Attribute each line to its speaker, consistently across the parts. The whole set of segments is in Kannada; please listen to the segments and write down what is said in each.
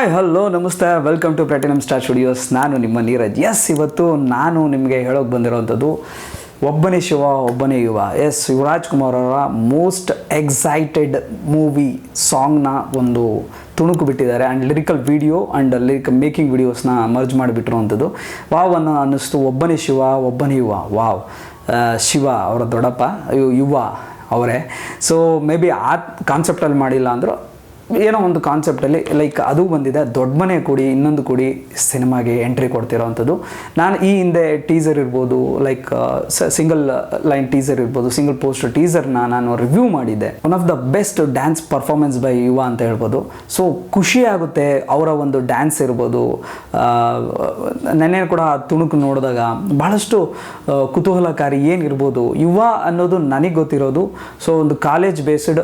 Speaker 1: ಹಾಯ್ ಹಲೋ ನಮಸ್ತೆ. Welcome to platinum star studios ನಾನು ನಿಮ್ಮ ನೀರಜ್. ಎಸ್ ಇವತ್ತು ನಾನು ನಿಮಗೆ ಹೇಳೋಕೆ ಬಂದಿರೋವಂಥದ್ದು ಒಬ್ಬನೇ ಶಿವ, ಒಬ್ಬನೇ ಯುವ. ಎಸ್ ಯುವರಾಜ್ ಕುಮಾರ್ ಅವರ ಮೋಸ್ಟ್ ಎಕ್ಸೈಟೆಡ್ ಮೂವಿ ಸಾಂಗ್ನ ಒಂದು ತುಣುಕು ಬಿಟ್ಟಿದ್ದಾರೆ. And lyrical video and lyric making ವೀಡಿಯೋಸ್ನ ಮರ್ಜ್ ಮಾಡಿಬಿಟ್ಟಿರುವಂಥದ್ದು ವಾವ್ ಅನ್ನೋ ಅನ್ನಿಸ್ತು. ಒಬ್ಬನೇ ಶಿವ, ಒಬ್ಬನೇ ಯುವ. ವಾವ್ ಶಿವ ಅವರ ದೊಡ್ಡಪ್ಪ ಯುವ ಅವರೇ. ಸೊ ಮೇ ಬಿ ಆ ಕಾನ್ಸೆಪ್ಟಲ್ಲಿ ಮಾಡಿಲ್ಲ ಅಂದರೂ ಏನೋ ಒಂದು ಕಾನ್ಸೆಪ್ಟಲ್ಲಿ ಲೈಕ್ ಅದು ಬಂದಿದೆ ದೊಡ್ಡ ಮನೆ ಕೂಡಿ, ಇನ್ನೊಂದು ಕೂಡಿ ಸಿನಿಮಾಗೆ ಎಂಟ್ರಿ ಕೊಡ್ತಿರೋವಂಥದ್ದು ನಾನು ಈ ಹಿಂದೆ ಟೀಸರ್ ಇರ್ಬೋದು ಲೈಕ್ ಸಿಂಗಲ್ ಲೈನ್ ಟೀಸರ್ ಇರ್ಬೋದು ಸಿಂಗಲ್ ಪೋಸ್ಟರ್ ಟೀಸರ್ನ ನಾನು ರಿವ್ಯೂ ಮಾಡಿದ್ದೆ. One of the best dance performance by Yuva ಅಂತ ಹೇಳ್ಬೋದು. ಸೊ ಖುಷಿ ಆಗುತ್ತೆ ಅವರ ಒಂದು ಡ್ಯಾನ್ಸ್ ಇರ್ಬೋದು. ನೆನ್ನೆ ಕೂಡ ತುಣುಕು ನೋಡಿದಾಗ ಬಹಳಷ್ಟು ಕುತೂಹಲಕಾರಿ ಏನಿರ್ಬೋದು ಯುವ ಅನ್ನೋದು ನನಗೆ ಗೊತ್ತಿರೋದು. ಸೊ ಒಂದು ಕಾಲೇಜ್ ಬೇಸ್ಡ್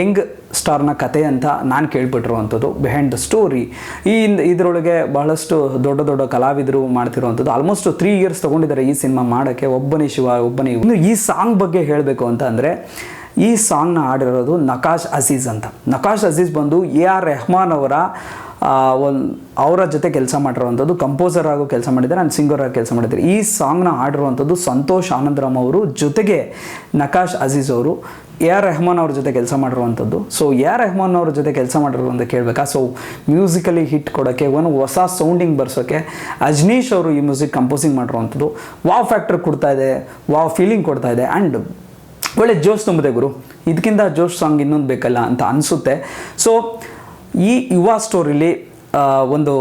Speaker 1: ಯಂಗ್ ಸ್ಟಾರ್ನ ಕತೆ ಅಂತ ನಾನು ಕೇಳ್ಬಿಟ್ಟಿರುವಂಥದ್ದು ಬಿಹೈಂಡ್ ದ ಸ್ಟೋರಿ ಈ ಇದರೊಳಗೆ ಬಹಳಷ್ಟು ದೊಡ್ಡ ದೊಡ್ಡ ಕಲಾವಿದರು ಮಾಡ್ತಿರುವಂಥದ್ದು. ಆಲ್ಮೋಸ್ಟ್ ತ್ರೀ ಇಯರ್ಸ್ ತೊಗೊಂಡಿದ್ದಾರೆ ಈ ಸಿನಿಮಾ ಮಾಡೋಕ್ಕೆ. ಒಬ್ಬನೇ ಶಿವ, ಒಬ್ಬನೇ. ಇನ್ನು ಈ ಸಾಂಗ್ ಬಗ್ಗೆ ಹೇಳಬೇಕು ಅಂತ ಅಂದರೆ, ಈ ಸಾಂಗ್ನ ಹಾಡಿರೋದು ನಕಾಶ್ ಅಜೀಜ್ ಅಂತ. ನಕಾಶ್ ಅಜೀಜ್ ಬಂದು ಎ ಆರ್ ರೆಹಮಾನ್ ಅವರ ಒಂದು ಅವರ ಜೊತೆ ಕೆಲಸ ಮಾಡಿರುವಂಥದ್ದು ಕಂಪೋಸರ್ ಆಗೋ ಕೆಲಸ ಮಾಡಿದ್ದಾರೆ ಆ್ಯಂಡ್ ಸಿಂಗರ್ ಆಗಿ ಕೆಲಸ ಮಾಡಿದ್ದಾರೆ. ಈ ಸಾಂಗ್ನ ಹಾಡಿರುವಂಥದ್ದು ಸಂತೋಷ್ ಆನಂದರಾಮ್ ಅವರು ಜೊತೆಗೆ ನಕಾಶ್ ಅಜೀಜ್ ಅವರು, ಎ ಆರ್ ರೆಹಮಾನ್ ಅವ್ರ ಜೊತೆ ಕೆಲಸ ಮಾಡಿರುವಂಥದ್ದು. ಸೊ ಎ ಆರ್ ರೆಹಮಾನ್ ಅವ್ರ ಜೊತೆ ಕೆಲಸ ಮಾಡಿರೋ ಅಂತ ಕೇಳಬೇಕಾ? ಸೊ ಮ್ಯೂಸಿಕಲಿ ಹಿಟ್ ಕೊಡೋಕ್ಕೆ ಒಂದು ಹೊಸ ಸೌಂಡಿಂಗ್ ಬರ್ಸೋಕ್ಕೆ ಅಜ್ನೀಶ್ ಅವರು ಈ ಮ್ಯೂಸಿಕ್ ಕಂಪೋಸಿಂಗ್ ಮಾಡಿರುವಂಥದ್ದು. ವಾವ್ ಫ್ಯಾಕ್ಟರ್ ಕೊಡ್ತಾ ಇದೆ ವಾವ್ ಫೀಲಿಂಗ್ ಕೊಡ್ತಾ ಇದೆ ಆ್ಯಂಡ್ ಒಳ್ಳೆ ಜೋಶ್ ತುಂಬಿದೆ ಗುರು. ಇದಕ್ಕಿಂತ ಜೋಶ್ ಸಾಂಗ್ ಇನ್ನೊಂದು ಬೇಕಲ್ಲ ಅಂತ ಅನಿಸುತ್ತೆ. ಸೊ ಈ ಯುವ ಸ್ಟೋರಿಲಿ ಒಂದು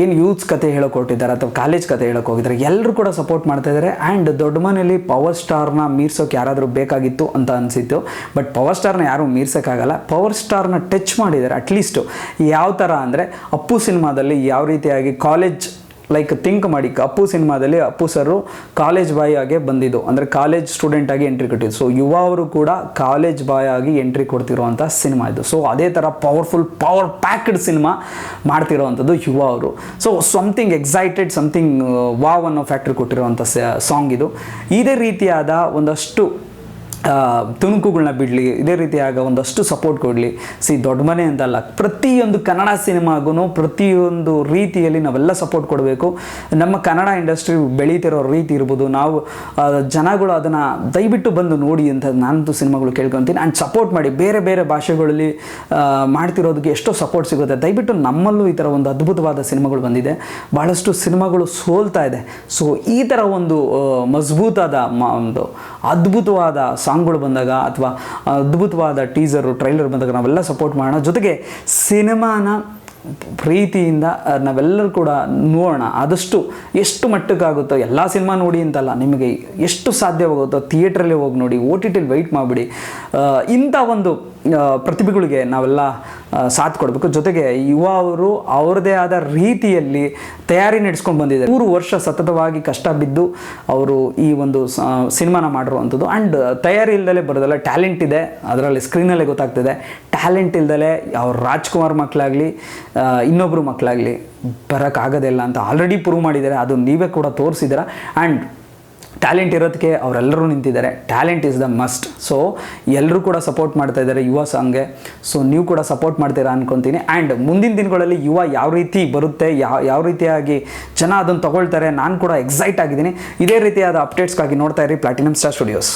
Speaker 1: ಏನು ಯೂತ್ಸ್ ಕತೆ ಹೇಳೋಕೆ ಹೊರಟಿದ್ದಾರೆ ಅಥವಾ ಕಾಲೇಜ್ ಕತೆ ಹೇಳೋಕೆ ಹೋಗಿದ್ದಾರೆ ಎಲ್ಲರೂ ಕೂಡ ಸಪೋರ್ಟ್ ಮಾಡ್ತಾ ಇದ್ದಾರೆ. ಆ್ಯಂಡ್ ದೊಡ್ಡ ಮನೆಯಲ್ಲಿ ಪವರ್ ಸ್ಟಾರ್ನ ಮೀರ್ಸೋಕೆ ಯಾರಾದರೂ ಬೇಕಾಗಿತ್ತು ಅಂತ ಅನಿಸಿತ್ತು. ಬಟ್ ಪವರ್ ಸ್ಟಾರ್ನ ಯಾರೂ ಮೀರ್ಸೋಕ್ಕಾಗಲ್ಲ. ಪವರ್ ಸ್ಟಾರ್ನ ಟಚ್ ಮಾಡಿದ್ದಾರೆ, ಅಟ್ಲೀಸ್ಟು. ಯಾವ ಥರ ಅಂದರೆ, ಅಪ್ಪು ಸಿನಿಮಾದಲ್ಲಿ ಯಾವ ರೀತಿಯಾಗಿ ಕಾಲೇಜ್ ಲೈಕ್ ಥಿಂಕ್ ಮಾಡಿ. ಅಪ್ಪು ಸಿನಿಮಾದಲ್ಲಿ ಅಪ್ಪು ಸರು ಕಾಲೇಜ್ ಬಾಯ್ ಆಗಿ ಬಂದಿದ್ದು. ಅಂದರೆ ಕಾಲೇಜ್ ಸ್ಟೂಡೆಂಟ್ ಆಗಿ ಎಂಟ್ರಿ ಕೊಟ್ಟಿದ್ದು. ಸೊ ಯುವ ಅವರು ಕೂಡ ಕಾಲೇಜ್ ಬಾಯ್ ಆಗಿ ಎಂಟ್ರಿ ಕೊಡ್ತಿರುವಂಥ ಸಿನಿಮಾ ಇದು. ಸೊ ಅದೇ ಥರ ಪವರ್ಫುಲ್ ಪವರ್ ಪ್ಯಾಕ್ಡ್ ಸಿನಿಮಾ ಮಾಡ್ತಿರೋವಂಥದ್ದು ಯುವ ಅವರು. So something excited something wow ಅನ್ನೋ ಫ್ಯಾಕ್ಟ್ರಿ ಕೊಟ್ಟಿರುವಂಥ ಸಾಂಗ್ ಇದು. ಇದೇ ರೀತಿಯಾದ ಒಂದಷ್ಟು ತುಣುಕುಗಳನ್ನ ಬಿಡಲಿ, ಇದೇ ರೀತಿಯಾಗ ಒಂದಷ್ಟು ಸಪೋರ್ಟ್ ಕೊಡಲಿ. ಸಿ, ದೊಡ್ಡ ಮನೆ ಅಂತಲ್ಲ, ಪ್ರತಿಯೊಂದು ಕನ್ನಡ ಸಿನಿಮಾಗೂ ಪ್ರತಿಯೊಂದು ರೀತಿಯಲ್ಲಿ ನಾವೆಲ್ಲ ಸಪೋರ್ಟ್ ಕೊಡಬೇಕು. ನಮ್ಮ ಕನ್ನಡ ಇಂಡಸ್ಟ್ರಿ ಬೆಳೀತಿರೋ ರೀತಿ ಇರ್ಬೋದು. ನಾವು ಜನಗಳು ಅದನ್ನು ದಯವಿಟ್ಟು ಬಂದು ನೋಡಿ ಅಂತ ನಾನಂತೂ ಸಿನಿಮಾಗಳು ಕೇಳ್ಕೊತೀನಿ. ಆ್ಯಂಡ್ ಸಪೋರ್ಟ್ ಮಾಡಿ, ಬೇರೆ ಬೇರೆ ಭಾಷೆಗಳಲ್ಲಿ ಮಾಡ್ತಿರೋದಕ್ಕೆ ಎಷ್ಟೋ ಸಪೋರ್ಟ್ ಸಿಗುತ್ತೆ. ದಯವಿಟ್ಟು ನಮ್ಮಲ್ಲೂ ಈ ಥರ ಒಂದು ಅದ್ಭುತವಾದ ಸಿನಿಮಾಗಳು ಬಂದಿದೆ. ಭಾಳಷ್ಟು ಸಿನಿಮಾಗಳು ಸೋಲ್ತಾ ಇದೆ. ಸೊ ಈ ಥರ ಒಂದು ಮಜಬೂತಾದ ಒಂದು ಅದ್ಭುತವಾದ ಸಾಂಗ್ಗಳು ಬಂದಾಗ ಅಥವಾ ಅದ್ಭುತವಾದ ಟೀಸರು ಟ್ರೈಲರ್ ಬಂದಾಗ ನಾವೆಲ್ಲ ಸಪೋರ್ಟ್ ಮಾಡೋಣ. ಜೊತೆಗೆ ಸಿನಿಮಾನ ಪ್ರೀತಿಯಿಂದ ನಾವೆಲ್ಲರೂ ಕೂಡ ನೋಡೋಣ. ಆದಷ್ಟು ಎಷ್ಟು ಮಟ್ಟಕ್ಕಾಗುತ್ತೋ, ಎಲ್ಲ ಸಿನಿಮಾ ನೋಡಿ ಅಂತಲ್ಲ, ನಿಮಗೆ ಎಷ್ಟು ಸಾಧ್ಯವಾಗುತ್ತೋ, ಥಿಯೇಟ್ರಲ್ಲಿ ಹೋಗಿ ನೋಡಿ, ಓ ಟಿ ಟಿಲಿ ವೆಯ್ಟ್ ಮಾಡಿಬಿಡಿ. ಇಂಥ ಒಂದು ಪ್ರತಿಭೆಗಳಿಗೆ ನಾವೆಲ್ಲ ಸಾಥ್ ಕೊಡಬೇಕು. ಜೊತೆಗೆ ಯುವ ಅವರು ಅವ್ರದ್ದೇ ಆದ ರೀತಿಯಲ್ಲಿ ತಯಾರಿ ನಡೆಸ್ಕೊಂಡು ಬಂದಿದ್ದಾರೆ. ಮೂರು ವರ್ಷ ಸತತವಾಗಿ ಕಷ್ಟ ಬಿದ್ದು ಅವರು ಈ ಒಂದು ಸಿನಿಮಾನ ಮಾಡಿರುವಂಥದ್ದು. ಆ್ಯಂಡ್ ತಯಾರಿ ಇಲ್ದಲೇ ಬರೋದಲ್ಲ, ಟ್ಯಾಲೆಂಟ್ ಇದೆ. ಅದರಲ್ಲಿ ಸ್ಕ್ರೀನಲ್ಲೇ ಗೊತ್ತಾಗ್ತಿದೆ. ಟ್ಯಾಲೆಂಟ್ ಇಲ್ದಲೇ ಅವ್ರ ರಾಜ್ಕುಮಾರ್ ಮಕ್ಕಳಾಗಲಿ ಇನ್ನೊಬ್ಬರು ಮಕ್ಕಳಾಗಲಿ ಬರೋಕ್ಕಾಗೋದಿಲ್ಲ ಅಂತ ಆಲ್ರೆಡಿ ಪ್ರೂವ್ ಮಾಡಿದ್ದಾರೆ, ಅದು ನೀವೇ ಕೂಡ ತೋರಿಸಿದ್ದೀರ? ಆ್ಯಂಡ್ ಟ್ಯಾಲೆಂಟ್ ಇರೋದಕ್ಕೆ ಅವರೆಲ್ಲರೂ ನಿಂತಿದ್ದಾರೆ. Talent is the must so ಎಲ್ಲರೂ ಕೂಡ ಸಪೋರ್ಟ್ ಮಾಡ್ತಾ ಇದ್ದಾರೆ ಯುವ ಸಾಂಗ್ಗೆ ಸೊ ನೀವು ಕೂಡ ಸಪೋರ್ಟ್ ಮಾಡ್ತೀರಾ ಅನ್ಕೊತೀನಿ. ಆ್ಯಂಡ್ ಮುಂದಿನ ದಿನಗಳಲ್ಲಿ ಯುವ ಯಾವ ರೀತಿ ಬರುತ್ತೆ ಯಾವ ಯಾವ ರೀತಿಯಾಗಿ ಜನ ಅದನ್ನು ತಗೊಳ್ತಾರೆ, ನಾನು ಕೂಡ ಎಕ್ಸೈಟ್ ಆಗಿದ್ದೀನಿ. ಇದೇ ರೀತಿಯಾದ ಅಪ್ಡೇಟ್ಸ್ಗಾಗಿ ನೋಡ್ತಾ ಇರಿ ಪ್ಲಾಟಿನಮ್ ಸ್ಟಾರ್ ಸ್ಟುಡಿಯೋಸ್